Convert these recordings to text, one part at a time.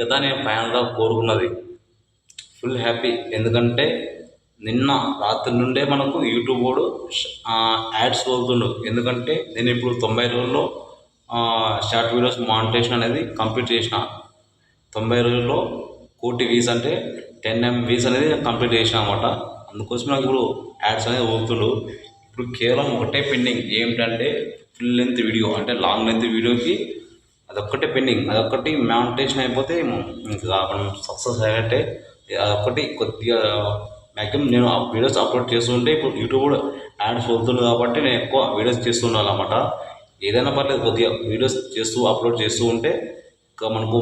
కదా నేను ఫైనల్గా కోరుకున్నది. Full happy. ఎందుకంటే నిన్న రాత్రి నుండే మనకు యూట్యూబ్ వాడు యాడ్స్ వదులుతుండు. ఎందుకంటే నేను ఇప్పుడు తొంభై రోజుల్లో షార్ట్ వీడియోస్ మానిటేషన్ అనేది కంప్లీట్ చేసిన. తొంభై రోజుల్లో కోటి వీస్ అంటే టెన్ ఎం వీస్ అనేది కంప్లీట్ చేసిన అనమాట అందుకోసం నాకు ఇప్పుడు యాడ్స్ అనేది వదులుతుండు. ఇప్పుడు కేవలం ఒకటే పెండింగ్. ఏమిటంటే ఫుల్ లెంత్ వీడియో అంటే లాంగ్ లెంత్ వీడియోకి అదొక్కటే పెండింగ్. అదొక్కటి మానిటేషన్ అయిపోతే ఇంకా మనం సక్సెస్ అయినట్టే అదొక్కటి కొద్దిగా మ్యాక్సిమం నేను ఆ వీడియోస్ అప్లోడ్ చేస్తుంటే ఇప్పుడు యూట్యూబ్ కూడా యాడ్స్ వదులుతుంది కాబట్టి నేను ఎక్కువ వీడియోస్ చేస్తుండాలి ఉండాలన్నమాట. ఏదైనా పర్లేదు కొద్దిగా వీడియోస్ చేస్తూ అప్లోడ్ చేస్తూ ఉంటే ఇంకా మనకు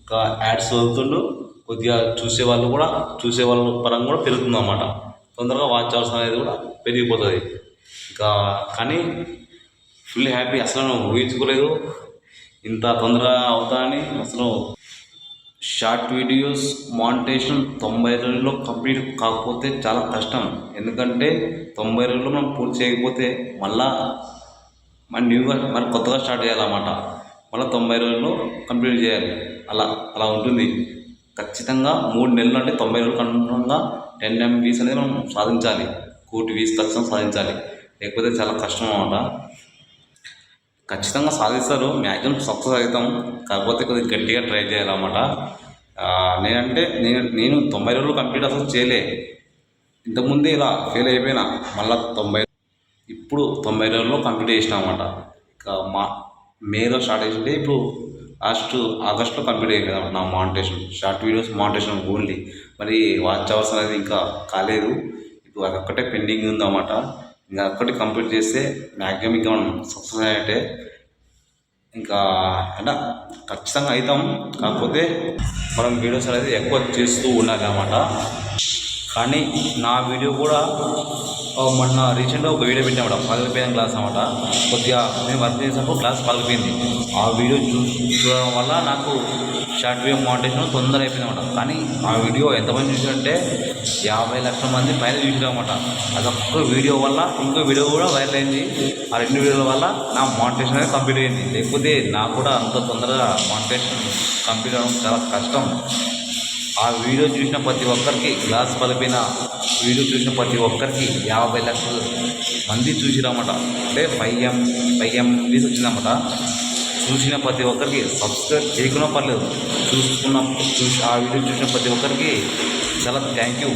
ఇంకా యాడ్స్ వదులుతుండు కొద్దిగా చూసే వాళ్ళు కూడా చూసే వాళ్ళ పరంగా కూడా పెరుగుతుంది అన్నమాట తొందరగా వాచ్ అవర్స్ అనేది కూడా పెరిగిపోతుంది. ఇంకా కానీ ఫుల్ హ్యాపీ అసలు ఊహించుకోలేదు. ఇంత తొందరగా అవుతాయని అసలు షార్ట్ వీడియోస్ మానిటేషన్ తొంభై రోజుల్లో కంప్లీట్ కాకపోతే చాలా కష్టం. ఎందుకంటే తొంభై రోజుల్లో మనం పూర్తి చేయకపోతే మళ్ళా మన న్యూగా మరి కొత్తగా స్టార్ట్ చేయాలన్నమాట. మళ్ళీ తొంభై రోజుల్లో కంప్లీట్ చేయాలి. అలా అలా ఉంటుంది. ఖచ్చితంగా మూడు నెలలు అంటే తొంభై రోజులు అనుగుణంగా టెన్ ఎంబీస్ అనేది మనం సాధించాలి. కోటి వీస్ ఖచ్చితంగా సాధించాలి. లేకపోతే చాలా కష్టం అన్నమాట. ఖచ్చితంగా సాధిస్తారు. మ్యాక్సిమం సక్సెస్ అవుతాం. కాకపోతే కొద్దిగా గట్టిగా ట్రై చేయాలన్నమాట. నేనంటే నేను నేను తొంభై రోజులు కంప్లీట్ అసలు చేయలే. ఇంతకుముందే ఇలా ఫెయిల్ అయిపోయినా మళ్ళీ తొంభై ఇప్పుడు తొంభై రోజుల్లో కంప్లీట్ చేసిన అనమాట ఇంకా మా మేలో స్టార్ట్ చేసింటే ఇప్పుడు లాస్ట్ ఆగస్ట్లో కంప్లీట్ అయిపోయింది అన్నమాట నా monetization. Short videos monetization only. మరి వాచ్ అవర్స్ అనేది ఇంకా కాలేదు. ఇప్పుడు అదొక్కటే పెండింగ్ ఉందన్నమాట. ఇంకా ఒక్కటి కంప్లీట్ చేస్తే మ్యాక్సిమం ఇంకా మనం సక్సెస్ అయినట్టే ఇంకా అంటే ఖచ్చితంగా అవుతాం. కాకపోతే మనం వీడియోస్ అనేది ఎక్కువ చేస్తూ ఉండాలి అన్నమాట కానీ నా వీడియో కూడా మొన్న రీసెంట్గా ఒక వీడియో పెట్టామట పగిలిపోయిన క్లాస్ అనమాట కొద్దిగా నేను వర్క్ చేసినప్పుడు క్లాస్ పగిలిపోయింది ఆ వీడియో చూ చూడడం వల్ల నాకు షార్ట్ వీడియో మోటేషన్ తొందర అయిపోయింది అనమాట కానీ ఆ వీడియో ఎంతమంది చూసారంటే యాభై లక్షల మంది పైన చూసారన్నమాట అదొక్క వీడియో వల్ల ఇంకో వీడియో కూడా వైరల్ అయింది. ఆ రెండు వీడియోల వల్ల నా మోటేషన్ అనేది కంప్లీట్ అయింది. లేకపోతే నాకు కూడా అంత తొందరగా మోటేషన్ కంప్లీట్ అవ్వడం చాలా కష్టం. ఆ వీడియో చూసిన ప్రతి ఒక్కరికి గ్లాస్ పలిపిన వీడియో చూసిన ప్రతి ఒక్కరికి యాభై లక్షల మంది చూసిరన్నమాట అంటే ఫైవ్ ఎం ఫైవ్ ఎం వీస్ వచ్చిందన్నమాట చూసిన ప్రతి ఒక్కరికి సబ్స్క్రైబ్ చేయకున్నా పర్లేదు. చూసుకున్న చూసి ఆ వీడియో చూసిన ప్రతి ఒక్కరికి చాలా థ్యాంక్ యూ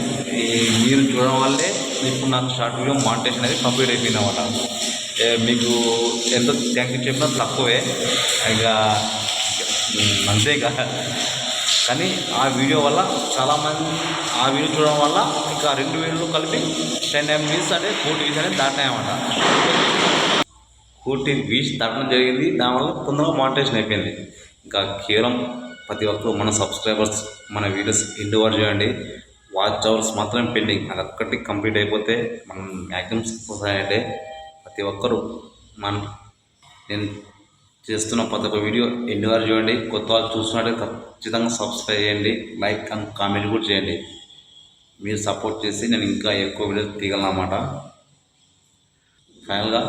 మీరు చూడడం వల్లే ఇప్పుడు నాకు షార్ట్ వీడియో మాంటేషన్ అనేది కంప్లీట్ అయిపోయింది అనమాట మీకు ఎంత థ్యాంక్ యూ చెప్పినా తక్కువే. ఇక అంతేగా. కానీ ఆ వీడియో వల్ల చాలామంది ఆ వీడియో చూడడం వల్ల ఇంకా రెండు వీడియోలు కలిపి టెన్ ఎంబీస్ అంటే ఫోర్టీ వీస్ అనేది దాటాయన్నమాట. కోటి వీస్ దాటడం జరిగింది. దానివల్ల తొందరగా మానిటేషన్ అయిపోయింది. ఇంకా కేవలం ప్రతి ఒక్కరు మన సబ్స్క్రైబర్స్ మన వీడియోస్ ఎండు వరకు చేయండి వాచ్ అవర్స్ మాత్రమే పెండింగ్ అది ఒక్కటి కంప్లీట్ అయిపోతే మనం మ్యాక్సిమం సక్సెస్ అయ్యంటే ప్రతి ఒక్కరు మన నేను చేస్తున్న ప్రతి ఒక్క వీడియో ఎన్ని వారు చూడండి కొత్త వాళ్ళు చూస్తున్నట్టే ఖచ్చితంగా సబ్స్క్రైబ్ చేయండి లైక్ అండ్ కామెంట్ కూడా చేయండి. మీరు సపోర్ట్ చేసి నేను ఇంకా ఎక్కువ వీడియో తీగలనమాట ఫైనల్గా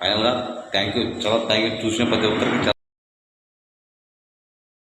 ఫైనల్గా థ్యాంక్ యూ చాలా థ్యాంక్ యూ చూసిన ప్రతి ఒక్కరికి